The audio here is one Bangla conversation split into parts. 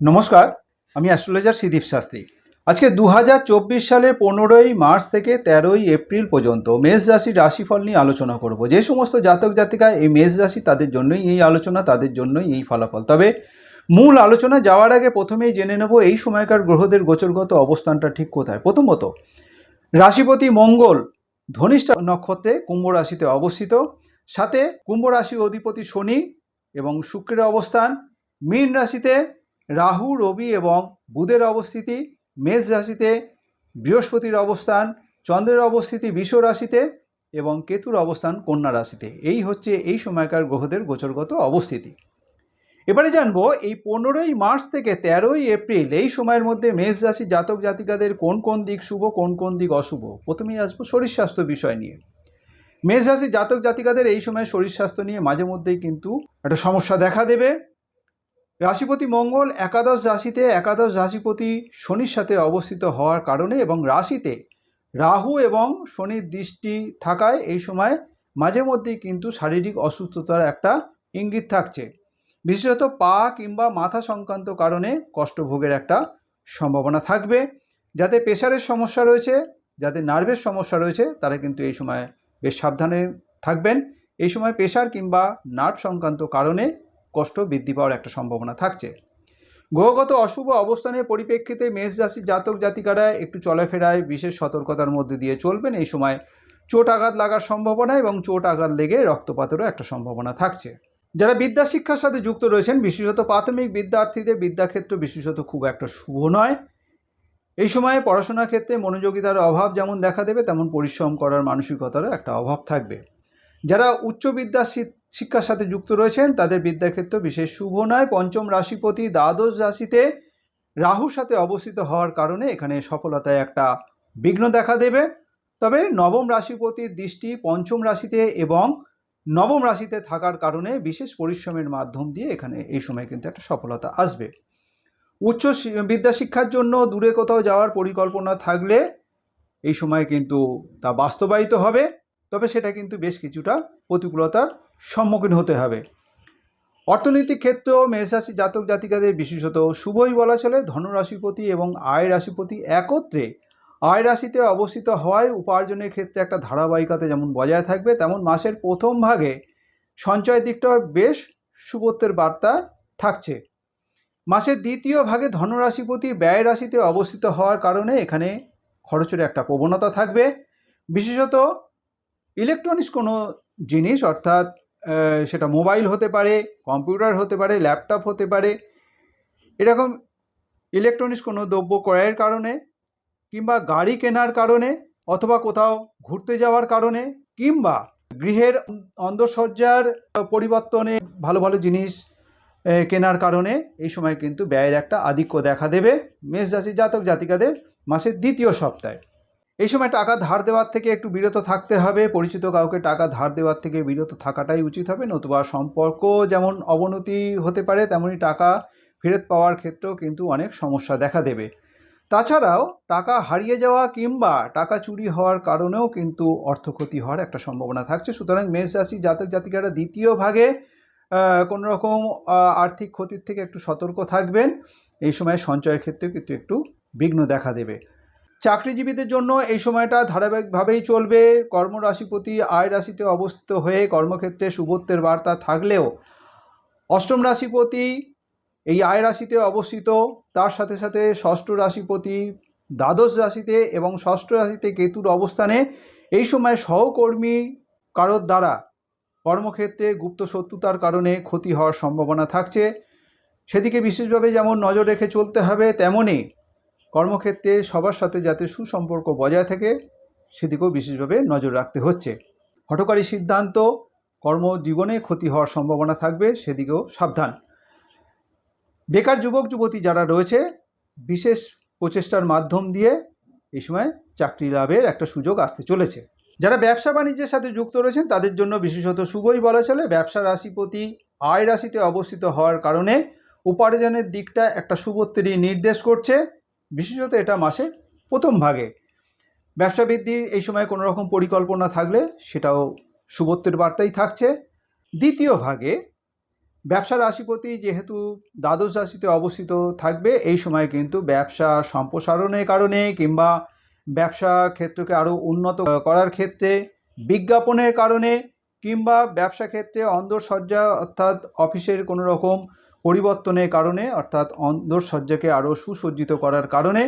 নমস্কার, আমি অ্যাস্ট্রোলজার সিদীপ শাস্ত্রী। আজকে দু হাজার চব্বিশ সালের পনেরোই মার্চ থেকে তেরোই এপ্রিল পর্যন্ত মেষ রাশির রাশিফল নিয়ে আলোচনা করব। যে সমস্ত জাতক জাতিকা এই মেষ রাশি তাদের জন্যই এই আলোচনা, তাদের জন্যই এই ফলাফল। তবে মূল আলোচনা যাওয়ার আগে প্রথমেই জেনে নেব এই সময়কার গ্রহদের গোচরগত অবস্থানটা ঠিক কোথায়। প্রথমত, রাশিপতি মঙ্গল ধনিষ্ঠ নক্ষত্রে কুম্ভ রাশিতে অবস্থিত। সাথে কুম্ভ রাশি অধিপতি শনি এবং শুক্রের অবস্থান। মীন রাশিতে রাহু, রবি এবং বুধের অবস্থিতি, মেষ রাশিতে বৃহস্পতির অবস্থান, চন্দ্রের অবস্থিতি বিষ রাশিতে এবং কেতুর অবস্থান কন্যা রাশিতে। এই হচ্ছে এই সময়কার গ্রহদের গোচরগত অবস্থিতি। এবারে জানব এই পনেরোই মার্চ থেকে তেরোই এপ্রিল, এই সময়ের মধ্যে মেষ রাশি জাতক জাতিকাদের কোন কোন দিক শুভ, কোন কোন দিক অশুভ? প্রথমেই আসব শরীর স্বাস্থ্য বিষয় নিয়ে। মেষ রাশি জাতক জাতিকাদের এই সময় শরীর স্বাস্থ্য নিয়ে মাঝে মধ্যেই কিন্তু একটা সমস্যা দেখা দেবে। রাশিপতি মঙ্গল একাদশ রাশিতে একাদশ রাশিপতি শনির সাথে অবস্থিত হওয়ার কারণে এবং রাশিতে রাহু এবং শনির দৃষ্টি থাকায় এই সময় মাঝে মধ্যেই কিন্তু শারীরিক অসুস্থতার একটা ইঙ্গিত থাকছে। বিশেষত পা কিংবা মাথা সংক্রান্ত কারণে কষ্টভোগের একটা সম্ভাবনা থাকবে। যাতে প্রেশারের সমস্যা রয়েছে, যাতে নার্ভের সমস্যা রয়েছে, তারা কিন্তু এই সময় বেশ সাবধানে থাকবেন। এই সময় প্রেশার কিংবা নার্ভ সংক্রান্ত কারণে কষ্ট বৃদ্ধি পাওয়ার একটা সম্ভাবনা থাকছে। গ্রহগত অশুভ অবস্থানের পরিপ্রেক্ষিতে মেষ রাশির জাতক জাতিকারা একটু চলাফেরায় বিশেষ সতর্কতার মধ্যে দিয়ে চলবেন। এই সময় চোট আঘাত লাগার সম্ভাবনা এবং চোট আঘাত লেগে রক্তপাতেরও একটা সম্ভাবনা থাকছে। যারা বিদ্যা শিক্ষার সাথে যুক্ত রয়েছেন, বিশেষত প্রাথমিক বিদ্যার্থীদের বিদ্যাক্ষেত্র বিশেষত খুব একটা শুভ নয়। এই সময়ে পড়াশোনার ক্ষেত্রে মনোযোগিতার অভাব যেমন দেখা দেবে, তেমন পরিশ্রম করার মানসিকতারও একটা অভাব থাকবে। যারা উচ্চ বিদ্যা শিক্ষার সাথে যুক্ত রয়েছেন, তাদের বিদ্যাক্ষেত্র বিশেষ শুভ নয়। পঞ্চম রাশিপতি দ্বাদশ রাশিতে রাহুর সাথে অবস্থিত হওয়ার কারণে এখানে সফলতায় একটা বিঘ্ন দেখা দেবে। তবে নবম রাশিপতির দৃষ্টি পঞ্চম রাশিতে এবং নবম রাশিতে থাকার কারণে বিশেষ পরিশ্রমের মাধ্যম দিয়ে এখানে এই সময় কিন্তু একটা সফলতা আসবে। উচ্চ শি- বিদ্যা শিক্ষার জন্য দূরে কোথাও যাওয়ার পরিকল্পনা থাকলে এই সময় কিন্তু তা বাস্তবায়িত হবে। তবে সেটা কিন্তু বেশ কিছুটা প্রতিকূলতার সম্মুখীন হতে হবে। অর্থনৈতিক ক্ষেত্রেও মেষরাশি জাতক জাতিকাদের বিশেষত শুভই বলা চলে, ধনুরাশিপতি এবং আয় রাশিপতি একত্রে আয় রাশিতে অবস্থিত হওয়ায় উপার্জনের ক্ষেত্রে একটা ধারাবাহিকতা যেমন বজায় থাকবে, তেমন মাসের প্রথম ভাগে সঞ্চয় দিকটা বেশ শুভত্বের বার্তা থাকছে। মাসের দ্বিতীয় ভাগে ধনুরাশিপতি ব্যয় রাশিতে অবস্থিত হওয়ার কারণে এখানে খরচের একটা প্রবণতা থাকবে। বিশেষত ইলেকট্রনিক্স কোনো জিনিস, অর্থাৎ সেটা মোবাইল হতে পারে, কম্পিউটার হতে পারে, ল্যাপটপ হতে পারে, এরকম ইলেকট্রনিক্স কোনো দ্রব্য ক্রয়ের কারণে কিংবা গাড়ি কেনার কারণে অথবা কোথাও ঘুরতে যাওয়ার কারণে কিংবা গৃহের অন্দরসজ্জার পরিবর্তনে ভালো ভালো জিনিস কেনার কারণে এই সময় কিন্তু ব্যয়ের একটা আধিক্য দেখা দেবে। মেষ রাশি জাতক জাতিকাদের মাসের দ্বিতীয় সপ্তাহে। এই সময় টাকা ধার দেওয়ার থেকে একটু বিরত থাকতে হবে। পরিচিত কাউকে টাকা ধার দেওয়ার থেকে বিরত থাকাটাই উচিত হবে। নতুবা সম্পর্ক যেমন অবনতি হতে পারে তেমনই টাকা ফেরত পাওয়ার ক্ষেত্রেও কিন্তু অনেক সমস্যা দেখা দেবে। তাছাড়াও টাকা হারিয়ে যাওয়া কিংবা টাকা চুরি হওয়ার কারণেও কিন্তু অর্থক্ষতি হওয়ার একটা সম্ভাবনা থাকছে। সুতরাং মেষ রাশি জাতক জাতিকারা দ্বিতীয় ভাগে আহ, কোনো রকম আর্থিক ক্ষতির থেকে একটু সতর্ক থাকবেন। এই সময় সঞ্চয়ের ক্ষেত্রেও কিন্তু একটু বিঘ্ন দেখা দেবে। চাকরিজীবীদের জন্য এই সময়টা ধারাবাহিকভাবেই চলবে। কর্মরাশিপতি আয় রাশিতে অবস্থিত হয়ে কর্মক্ষেত্রে শুভত্বের বার্তা থাকলেও অষ্টম রাশিপতি এই আয় রাশিতে অবস্থিত। তার সাথে সাথে ষষ্ঠ রাশিপতি দ্বাদশ রাশিতে এবং ষষ্ঠ রাশিতে কেতুর অবস্থানে এই সময় সহকর্মী কারোর দ্বারা কর্মক্ষেত্রে গুপ্ত শত্রুতার কারণে ক্ষতি হওয়ার সম্ভাবনা থাকছে। সেদিকে বিশেষভাবে যেমন নজর রেখে চলতে হবে তেমনই কর্মক্ষেত্রে সবার সাথে যাতে সুসম্পর্ক বজায় থাকে, সেদিকেও বিশেষভাবে নজর রাখতে হচ্ছে। হঠকারী সিদ্ধান্ত, কর্মজীবনে ক্ষতি হওয়ার সম্ভাবনা থাকবে, সেদিকেও সাবধান। বেকার যুবক, যুবতী যারা রয়েছে, বিশেষ প্রচেষ্টার মাধ্যম দিয়ে এই সময় চাকরি লাভের একটা সুযোগ আসতে চলেছে। যারা ব্যবসা বাণিজ্যের সাথে যুক্ত রয়েছেন, তাদের জন্য বিশেষত শুভই বলা চলে। ব্যবসা রাশিপতি আয় রাশিতে অবস্থিত হওয়ার কারণে উপার্জনের দিকটা একটা শুভত্বেরই নির্দেশ করছে। বিশেষত এটা মাসের প্রথম ভাগে। ব্যবসা বৃদ্ধির এই সময় কোনো রকম পরিকল্পনা থাকলে সেটাও শুভত্বের বার্তাই থাকছে। দ্বিতীয় ভাগে ব্যবসা রাশিপতি যেহেতু দ্বাদশ রাশিতে অবস্থিত থাকবে, এই সময় কিন্তু ব্যবসা সম্প্রসারণের কারণে কিংবা ব্যবসা ক্ষেত্রকে আরও উন্নত করার ক্ষেত্রে বিজ্ঞাপনের কারণে কিংবা ব্যবসা ক্ষেত্রে অন্দরসজ্জা অর্থাৎ অফিসের কোনো রকম পরিবর্তনের কারণে, অর্থাৎ অন্দরসজ্জাকে আরও সুসজ্জিত করার কারণে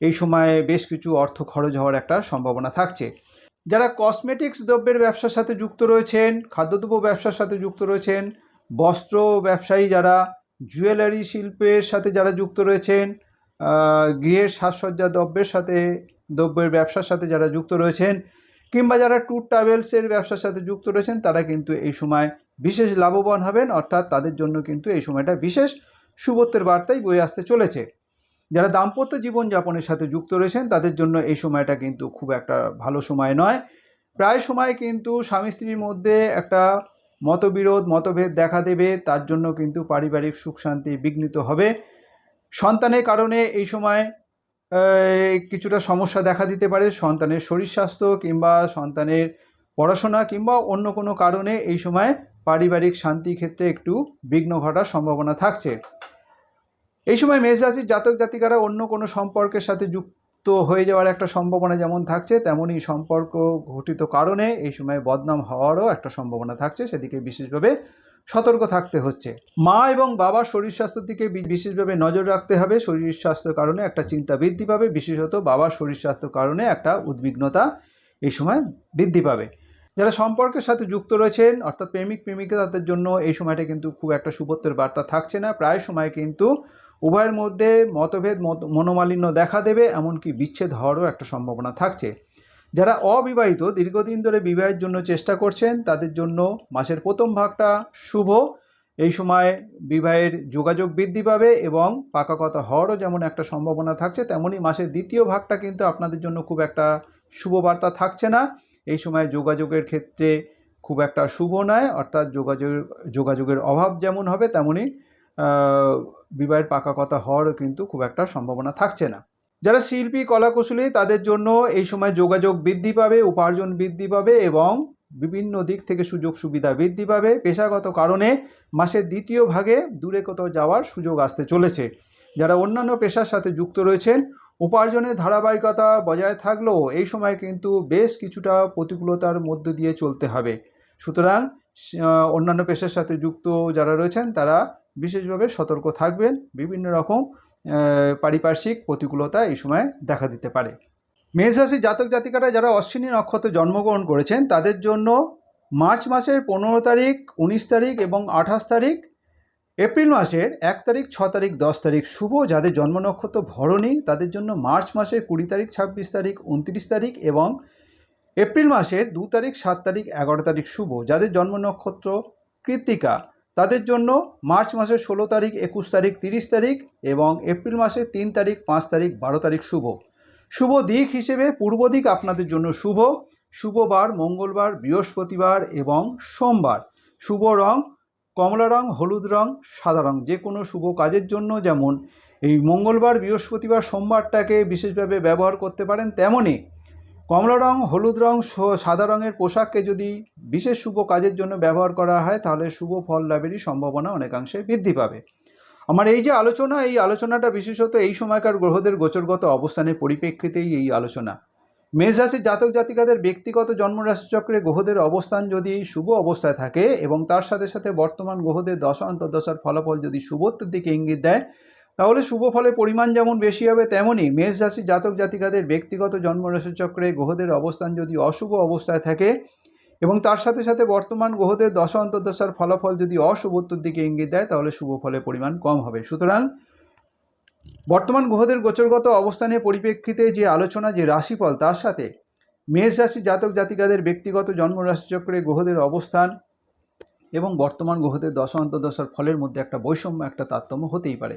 এই সময়ে বেশ কিছু অর্থ খরচ হওয়ার একটা সম্ভাবনা থাকছে। যারা কসমেটিক্স দ্রব্যের ব্যবসার সাথে যুক্ত রয়েছেন, খাদ্যদ্রব্য ব্যবসার সাথে যুক্ত রয়েছেন, বস্ত্র ব্যবসায়ী যারা, জুয়েলারি শিল্পের সাথে যারা যুক্ত রয়েছেন গৃহের সাজসজ্জা দ্রব্যের সাথে, দ্রব্যের ব্যবসার সাথে যারা যুক্ত রয়েছেন কিংবা যারা ট্যুর ট্রাভেলসের ব্যবসার সাথে যুক্ত রয়েছেন, তারা কিন্তু এই সময় বিশেষ লাভবান হবেন, অর্থাৎ তাদের জন্য কিন্তু এই সময়টা বিশেষ শুভত্বের বার্তাই বয়ে আসতে চলেছে। যারা দাম্পত্য জীবনযাপনের সাথে যুক্ত রয়েছেন, তাদের জন্য এই সময়টা কিন্তু খুব একটা ভালো সময় নয়। প্রায় সময় কিন্তু স্বামী স্ত্রীর মধ্যে একটা মতবিরোধ, মতভেদ দেখা দেবে, তার জন্য কিন্তু পারিবারিক সুখ শান্তি বিঘ্নিত হবে। সন্তানের কারণে এই সময় কিছুটা সমস্যা দেখা দিতে পারে সন্তানের শরীর স্বাস্থ্য কিংবা সন্তানের পড়াশোনা কিংবা অন্য কোনো কারণে এই সময় পারিবারিক শান্তি ক্ষেত্রে একটু বিঘ্ন ঘটার সম্ভাবনা থাকছে। এই সময় মেষ রাশির জাতক জাতিকারা অন্য কোনো সম্পর্কের সাথে যুক্ত হয়ে যাওয়ার একটা সম্ভাবনা যেমন থাকছে, তেমনই সম্পর্ক ঘটিত কারণে এই সময় বদনাম হওয়ারও একটা সম্ভাবনা থাকছে। সেদিকে বিশেষভাবে সতর্ক থাকতে হচ্ছে। মা এবং বাবার শরীর স্বাস্থ্যের দিকে বিশেষভাবে নজর রাখতে হবে। শরীর স্বাস্থ্যের কারণে একটা চিন্তা বৃদ্ধি পাবে। বিশেষত বাবার শরীর স্বাস্থ্যের কারণে একটা উদ্বিগ্নতা এই সময় বৃদ্ধি পাবে। যারা সম্পর্কের সাথে যুক্ত রয়েছেন, অর্থাৎ প্রেমিক, প্রেমিকা তাদের জন্য এই সময়টা কিন্তু খুব একটা সুপত্রের বার্তা থাকছে না। প্রায় সময় কিন্তু উভয়ের মধ্যে মতভেদ, মত- মনোমালিন্য দেখা দেবে, এমনকি বিচ্ছেদ হওয়ারও একটা সম্ভাবনা থাকছে। যারা অবিবাহিত দীর্ঘদিন ধরে বিবাহের জন্য চেষ্টা করছেন, তাদের জন্য মাসের প্রথম ভাগটা শুভ। এই সময় বিবাহের যোগাযোগ বৃদ্ধি পাবে এবং পাকা কথা হওয়ারও যেমন একটা সম্ভাবনা থাকছে তেমনই মাসের দ্বিতীয় ভাগটা কিন্তু আপনাদের জন্য খুব একটা শুভ বার্তা থাকছে না। এই সময় যোগাযোগের ক্ষেত্রে খুব একটা শুভ নয়, অর্থাৎ যোগাযোগ, যোগাযোগের অভাব যেমন হবে তেমনই বিবাহের পাকা কথা হওয়ারও কিন্তু খুব একটা সম্ভাবনা থাকছে না। যারা শিল্পী, কলাকুশলী, তাদের জন্য এই সময় যোগাযোগ বৃদ্ধি পাবে, উপার্জন বৃদ্ধি পাবে এবং বিভিন্ন দিক থেকে সুযোগ সুবিধা বৃদ্ধি পাবে। পেশাগত কারণে মাসের দ্বিতীয় ভাগে দূরে কোথাও যাওয়ার সুযোগ আসতে চলেছে। যারা অন্যান্য পেশার সাথে যুক্ত রয়েছেন, উপার্জনের ধারাবাহিকতা বজায় থাকলেও এই সময় কিন্তু বেশ কিছুটা প্রতিকূলতার মধ্যে দিয়ে চলতে হবে। সুতরাং অন্যান্য পেশার সাথে যুক্ত যারা রয়েছেন, তারা বিশেষভাবে সতর্ক থাকবেন। বিভিন্ন রকম পারিপার্শ্বিক প্রতিকূলতা এই সময় দেখা দিতে পারে। মেষ রাশির জাতক জাতিকারা যারা অশ্বিনী নক্ষত্রে জন্মগ্রহণ করেছেন, তাদের জন্য মার্চ মাসের পনেরো তারিখ, উনিশ তারিখ এবং আঠাশ তারিখ, এপ্রিল মাসের এক তারিখ, ছ তারিখ, দশ তারিখ শুভ। যাদের জন্ম নক্ষত্র ভরণী, তাদের জন্য মার্চ মাসের কুড়ি তারিখ, ছাব্বিশ তারিখ, উনত্রিশ তারিখ এবং এপ্রিল মাসের দু তারিখ, সাত তারিখ, এগারো তারিখ শুভ। যাদের জন্ম নক্ষত্র কৃত্তিকা তাদের জন্য মার্চ মাসের ষোলো তারিখ, একুশ তারিখ, তিরিশ তারিখ এবং এপ্রিল মাসের তিন তারিখ, পাঁচ তারিখ, বারো তারিখ শুভ। শুভ দিক হিসেবে পূর্ব দিক আপনাদের জন্য শুভ। শুভবার মঙ্গলবার, বৃহস্পতিবার এবং সোমবার। শুভ রং, কমলা রং, হলুদ রং, সাদা রং, যে কোনো শুভ কাজের জন্য যেমন এই মঙ্গলবার, বৃহস্পতিবার, সোমবারটাকে বিশেষভাবে ব্যবহার করতে পারেন তেমনই কমলা রং, হলুদ রং সাদা রঙের পোশাককে যদি বিশেষ শুভ কাজের জন্য ব্যবহার করা হয়, তাহলে শুভ ফল লাভেরই সম্ভাবনা অনেকাংশে বৃদ্ধি পাবে। আমার এই যে আলোচনা, এই আলোচনাটা বিশেষত এই সময়কার গ্রহদের গোচরগত অবস্থানের পরিপ্রেক্ষিতেই এই আলোচনা। মেষ রাশির জাতক জাতিকাদের ব্যক্তিগত জন্মরাশি চক্রে গ্রহদের অবস্থান যদি শুভ অবস্থায় থাকে এবং তার সাথে সাথে বর্তমান গ্রহদের দশা, অন্তর্দশার ফলাফল যদি শুভত্বের দিকে ইঙ্গিত দেয় তাহলে শুভ ফলের পরিমাণ যেমন বেশি হবে তেমনই মেষ রাশির জাতক জাতিকাদের ব্যক্তিগত জন্মরাশি চক্রে গ্রহদের অবস্থান যদি অশুভ অবস্থায় থাকে এবং তার সাথে সাথে বর্তমান গ্রহদের দশা অন্তর্দশার ফলাফল যদি অশুভত্বর দিকে ইঙ্গিত দেয়, তাহলে শুভ ফলের পরিমাণ কম হবে। সুতরাং বর্তমান গ্রহদের গোচরগত অবস্থানের পরিপ্রেক্ষিতে যে আলোচনা, যে রাশিফল, তার সাথে মেষ রাশি জাতক জাতিকাদের ব্যক্তিগত জন্ম রাশিচক্রে গ্রহদের অবস্থান এবং বর্তমান গ্রহদের দশা অন্তর্দশার ফলের মধ্যে একটা বৈষম্য, একটা তারতম্য হতেই পারে।